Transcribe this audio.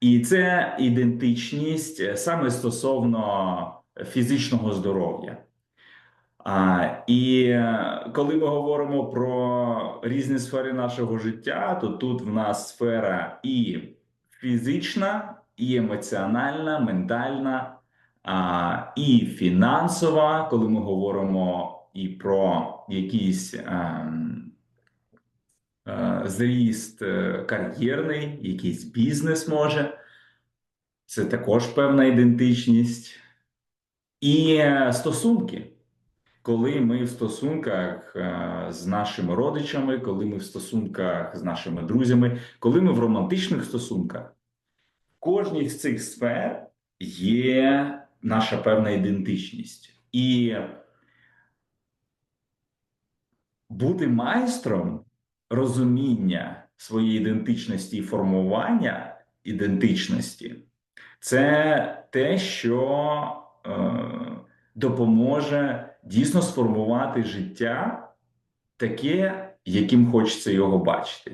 І це ідентичність е, саме стосовно фізичного здоров'я. А, і е, коли ми говоримо про різні сфери нашого життя, то тут в нас сфера і фізична, і емоціональна, ментальна, а, і фінансова, коли ми говоримо і про якийсь ем, е, зріст е, кар'єрний, якийсь бізнес може. Це також певна ідентичність. І е, стосунки. Коли ми в стосунках е, з нашими родичами, коли ми в стосунках з нашими друзями, коли ми в романтичних стосунках, в кожній з цих сфер є наша певна ідентичність. І бути майстром розуміння своєї ідентичності і формування ідентичності це те, що е, допоможе дійсно сформувати життя таке, яким хочеться його бачити.